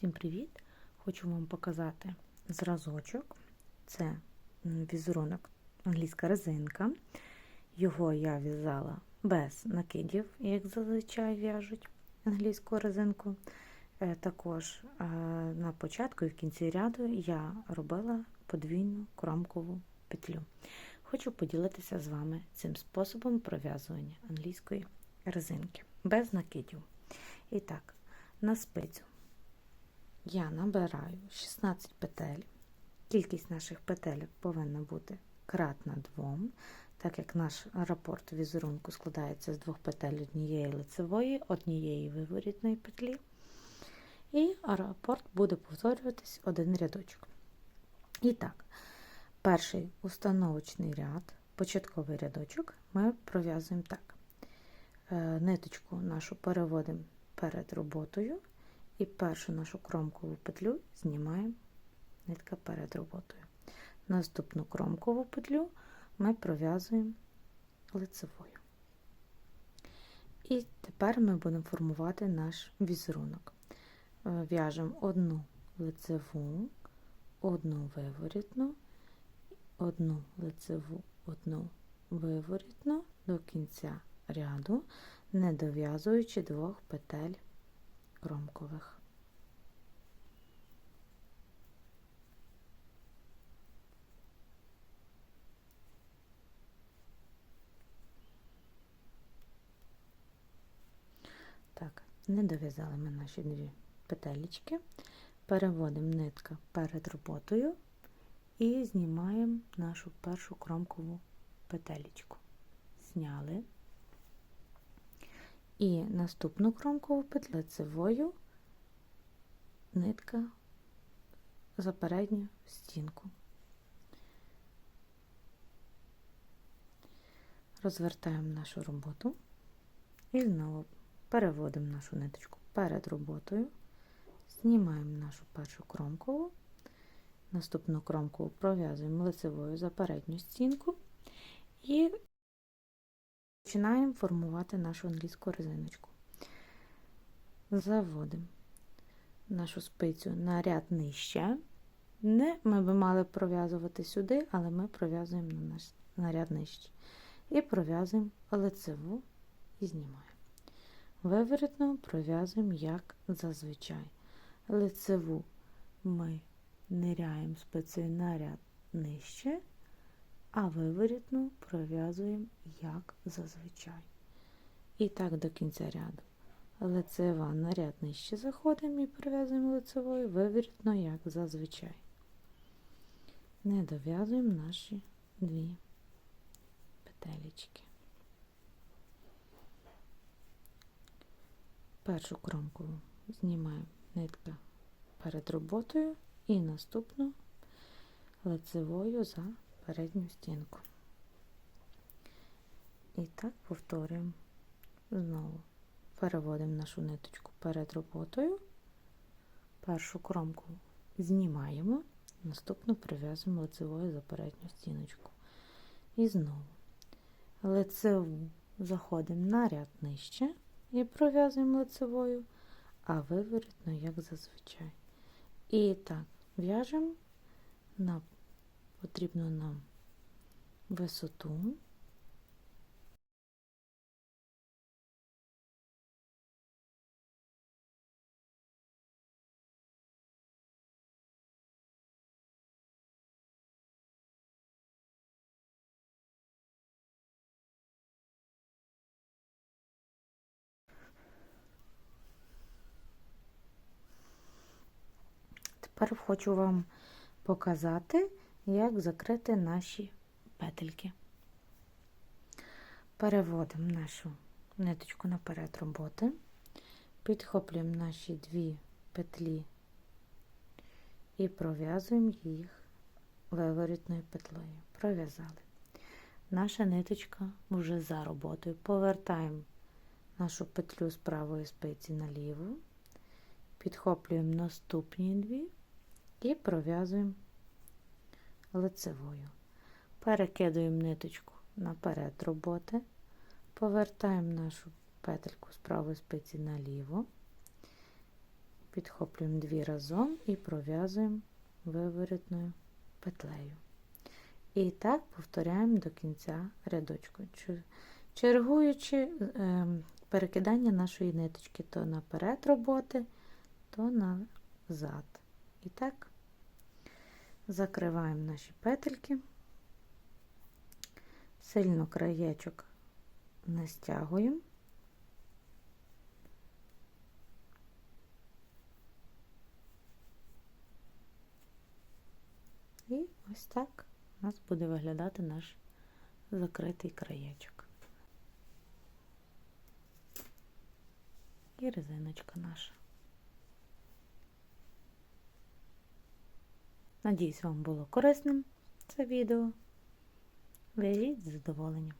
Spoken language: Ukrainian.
Всім привіт! Хочу вам показати зразочок. Це візерунок англійська резинка. Його я в'язала без накидів, як зазвичай в'яжуть англійську резинку. Е, Також е, на початку і в кінці ряду я робила подвійну кромкову петлю. Хочу поділитися з вами цим способом пров'язування англійської резинки без накидів. І так, на спицю я набираю 16 петель. Кількість наших петель повинна бути кратна 2, так як наш рапорт візерунку складається з двох петель однієї лицевої, однієї виворітної петлі. І рапорт буде повторюватись один рядочок. І так, перший установочний ряд, початковий рядочок, ми пров'язуємо так. Е, Ниточку нашу переводимо перед роботою. І першу нашу кромкову петлю знімаємо нитка перед роботою. Наступну кромкову петлю ми пров'язуємо лицевою. І тепер ми будемо формувати наш візерунок. Е, В'яжемо одну лицеву, одну виворітну, одну лицеву, одну виворітну до кінця ряду, не дов'язуючи двох петель кромкових. Так, не дов'язали ми наші дві петелечки, переводимо нитка перед роботою і знімаємо нашу першу кромкову петелечку. Зняли. І наступну кромкову петлю лицевою нитка за передню стінку. Розвертаємо нашу роботу і знову переводимо нашу ниточку перед роботою, знімаємо нашу першу кромкову, наступну кромкову пров'язуємо лицевою за передню стінку. І Починаємо формувати нашу англійську резиночку. Заводимо нашу спицю на ряд нижче. Не ми би мали пров'язувати сюди, але ми пров'язуємо на, наш, на ряд нижче. І пров'язуємо лицеву і знімаємо. Виворітну пров'язуємо, як зазвичай. Лицеву ми ниряємо спицею на ряд нижче а виворітну пров'язуємо як зазвичай. І так до кінця ряду. Лицева на ряд нижче заходимо і пров'язуємо лицевою, виворітно, як зазвичай. Не дов'язуємо наші дві петелечки. Першу кромку знімаємо нитка перед роботою і наступну лицевою за передню стінку. І так повторюємо знову. Переводимо нашу ниточку перед роботою, першу кромку знімаємо, наступну прив'язуємо лицевою за передню стіночку. І знову лицеву заходимо на ряд нижче і пров'язуємо лицевою, а виворітно, як зазвичай. І так, в'яжемо на потрібну нам висоту. Тепер хочу вам показати, як закрити наші петельки. Переводимо нашу ниточку наперед роботи, підхоплюємо наші дві петлі і пров'язуємо їх виворітною петлею. Пров'язали. Наша ниточка вже за роботою. Повертаємо нашу петлю з правої спиці наліву, підхоплюємо наступні дві і пров'язуємо лицевою. Перекидуємо ниточку наперед роботи, повертаємо нашу петельку з правої спиці наліво, підхоплюємо дві разом і пров'язуємо виворітною петлею. І так повторяємо до кінця рядочку, чергуючи ем, перекидання нашої ниточки то наперед роботи, то назад. І так закриваємо наші петельки, сильно краєчок не стягуємо. І ось так у нас буде виглядати наш закритий краєчок. І резиночка наша. Надіюсь, вам було корисним це відео. Виріть з задоволенням.